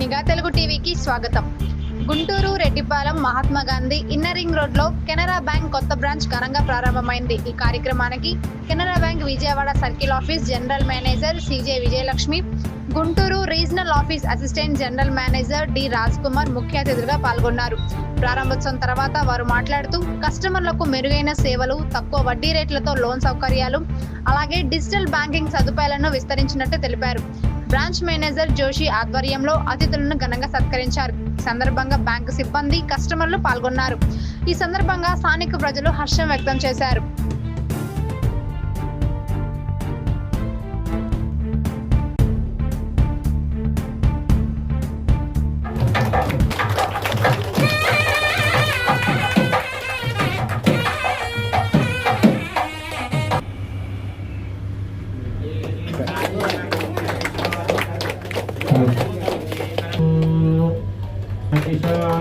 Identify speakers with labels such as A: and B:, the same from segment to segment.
A: నిఘా తెలుగు టీవీకి స్వాగతం. గుంటూరు రెడ్డిపాలెం మహాత్మా గాంధీ ఇన్నర్ రింగ్ రోడ్లో కెనరా బ్యాంక్ కొత్త బ్రాంచ్ ఘనంగా ప్రారంభమైంది. ఈ కార్యక్రమానికి Canara bank Vijayawada circle office general manager C J Vijayalakshmi Guntur regional office assistant general manager D Raj Kumar ముఖ్య అతిథులుగా పాల్గొన్నారు. ప్రారంభోత్సవం తర్వాత వారు మాట్లాడుతూ కస్టమర్లకు మెరుగైన సేవలు తక్కువ వడ్డీ రేట్లతో లోన్ సౌకర్యాలు అలాగే డిజిటల్ బ్యాంకింగ్ సదుపాయాలను విస్తరించినట్టు తెలిపారు. బ్రాంచ్ మేనేజర్ జోషి ఆధ్వర్యంలో అతిథులను ఘనంగా సత్కరించారు. ఈ సందర్భంగా బ్యాంకు సిబ్బంది కస్టమర్లు పాల్గొన్నారు. ఈ సందర్భంగా స్థానిక ప్రజలు హర్షం వ్యక్తం చేశారు.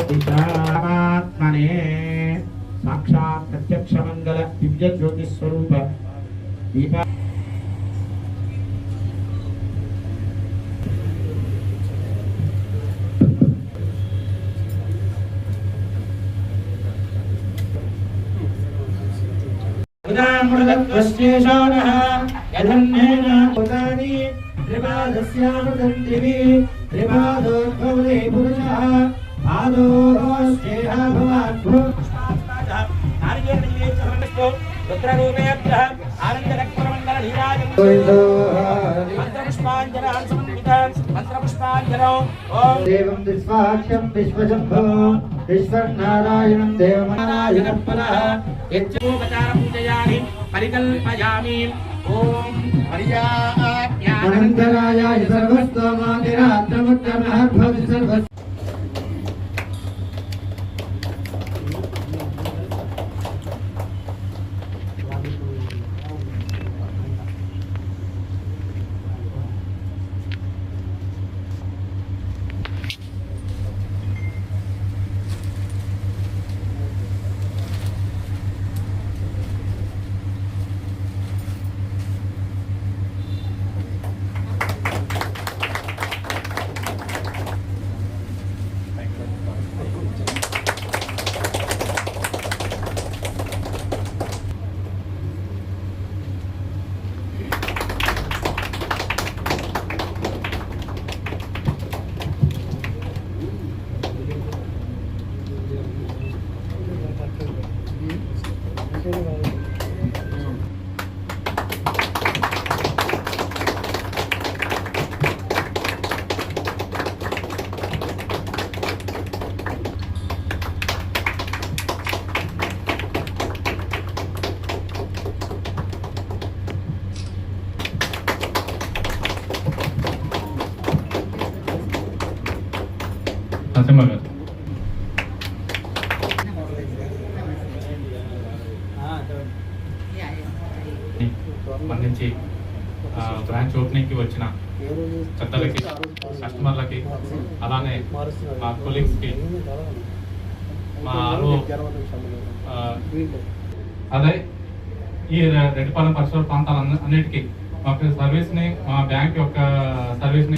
B: దిశాత్మనే సాక్షాత్ ప్రత్యక్ష మంగళ దివ్య జ్యోతి స్వరూప దీప ఉదామృతత్వశ్చేషానః యధన్యేన భూతాని పురుషः
C: రుద్రరూపేభ్యः ఆనందరక్రమండల నీరాజం మంత్రపుష్పాంజనాన్ సమన్వితాన్ మంత్రపుష్పాంజనో ఓం
B: దేవం విశ్వాఖ్యం విశ్వశంభో విశ్వనారాయణం దేవనారాయణ పునః
C: యజ్ఞోపచార పూజయామి పరికల్పయామి ఓం పర్యాప్యానంద
B: అనంతరాయాయ సర్వ
D: నరసింహ గారు స్పందించి బ్రాంచ్ ఓపెనింగ్కి వచ్చిన పెద్దలకి కస్టమర్లకి అలానే మా కొలీగ్స్కి మా అదే ఈ రెడ్డిపాలెం పరిసర ప్రాంతాలన్నిటికీ మా సర్వీస్ని మా బ్యాంక్ యొక్క సర్వీస్ని